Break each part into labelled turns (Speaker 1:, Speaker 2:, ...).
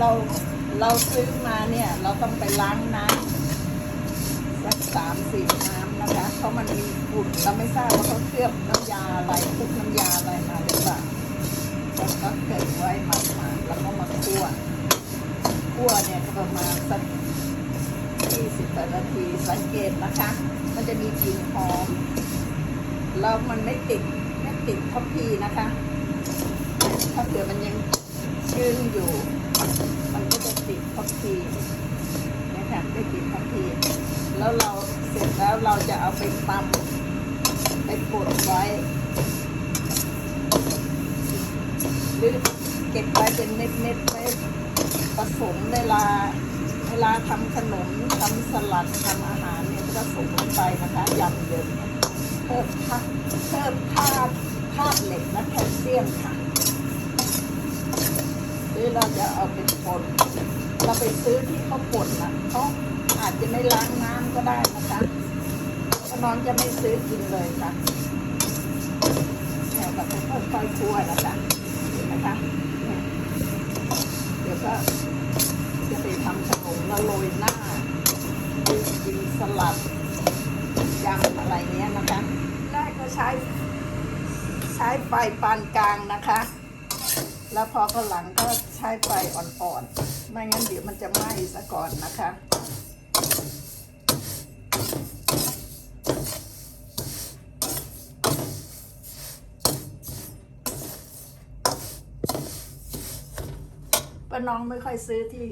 Speaker 1: เราเราซื้อมาเนี่ย เราต้องไปล้างน้ำสักสามสี่น้ำนะคะ เพราะมันมีฝุ่นเราไม่ทราบว่าเขาเคลือบน้ำยาอะไรคลุกน้ำยาอะไรมาหรือเปล่าแล้วก็เก็บไว้หมาดๆแล้วก็มาคั่วคั่วเนี่ยประมาณสักยี่สิบนาทีสังเกตนะคะ มันจะมีกลิ่นหอมแล้วมันไม่ติดไม่ติดทัพพีนะคะ ถ้าเกิดมันยังชื้นอยู่ ทีนะคะไม่ติดทัพพีแล้วเราเสร็จแล้วเราจะเอาไปตำไปบดไว้ หรือเก็บไว้เป็นเม็ดๆไว้ผสมเวลาเวลาทำขนมทำสลัดทำอาหารเนี่ยก็ผสมลงไปนะคะยำเยินเพิ่มธาตุเพิ่มธาตุธาตุเหล็กและแคลเซียมค่ะหรือเราจะเอาเป็นป่น เราไปซื้อที่เขาป่นนะเขาอาจจะไม่ล้างน้ำก็ได้นะคะก็น้องจะไม่ซื้อกินเลยค่ะเนี่แบบค่อยๆคั่วนะคะนไหมคะเนี่ยเดี๋ยวก็จะไปทำขนมแล้วโรยหน้ากินสลัดยำอะไรเนี้ยนะคะแรกก็ใช้ ใช้ไฟปานกลางนะคะ แล้วพอข้างหลังก็ใช้ไฟอ่อนๆ ไม่งั้นเดี๋ยวมันจะไหม้ซะก่อนนะคะ ป้าน้องไม่ค่อยซื้อที่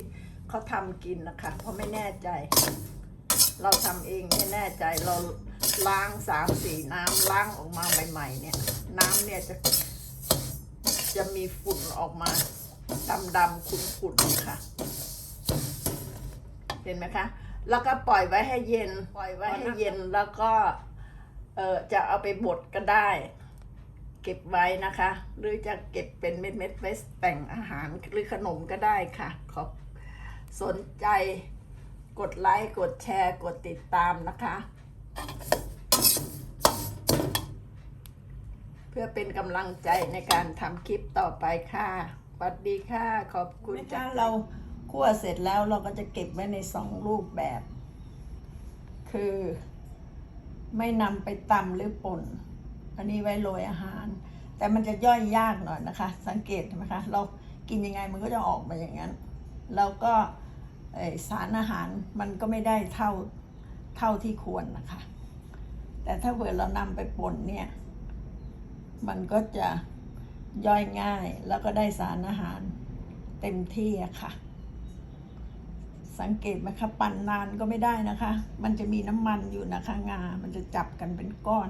Speaker 1: เขาทำกินนะคะ เพราะไม่แน่ใจ เราทำเองไม่แน่ใจเราล้างสามสี่น้ำล้างออกมาใหม่ ๆ เนี่ย น้ำเนี่ยจะ จะมีฝุ่นออกมาดำดำๆขุ่นๆค่ะ เห็นไหมคะ แล้วก็ปล่อยไว้ให้เย็น ปล่อยไว้ให้เย็นแล้วก็ เออจะเอาไปบดก็ได้ เก็บไว้นะคะ หรือจะเก็บเป็นเม็ดๆไว้แต่งอาหารหรือขนมก็ได้ค่ะ ขอบสนใจกดไลค์ กดแชร์ กดติดตามนะคะ เพื่อเป็นกำลังใจในการทำคลิปต่อไปค่ะสวัสดีค่ะ ขอบคุณค่ะเราคั่วเสร็จแล้วเราก็จะเก็บไว้ในสองรูปแบบ คือ ไม่นำไปตำหรือป่น อันนี้ไว้โรยอาหาร แต่มันจะย่อยยากหน่อยนะคะ สังเกตไหมคะ เรากินยังไงมันก็จะออกมาอย่างนั้น แล้วก็เอ่อสารอาหารมันก็ไม่ได้เท่าเท่าที่ควรนะคะ แต่ถ้าเผื่อเรานำไปป่นเนี่ย มันก็จะย่อยง่ายแล้วก็ได้สารอาหารเต็มที่อะค่ะ สังเกตไหมคะปั่นนานก็ไม่ได้นะคะ มันจะมีน้ำมันอยู่นะคะ งา มันจะจับกันเป็นก้อน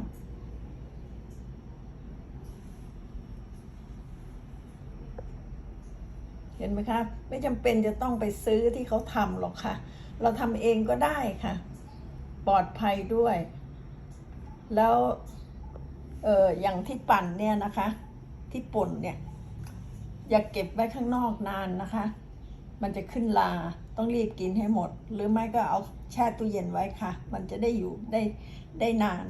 Speaker 1: เห็นไหมคะไม่จำเป็นจะต้องไปซื้อที่เขาทำหรอกค่ะ เราทำเองก็ได้ค่ะ ปลอดภัยด้วย แล้ว เอออย่างที่ปั่นเนี่ยนะคะ ที่ป่นเนี่ย อย่าเก็บไว้ข้างนอกนานนะคะ มันจะขึ้นลาต้องรีบกินให้หมด หรือไม่ก็เอาแช่ตู้เย็นไว้ค่ะ มันจะได้อยู่ได้ได้นาน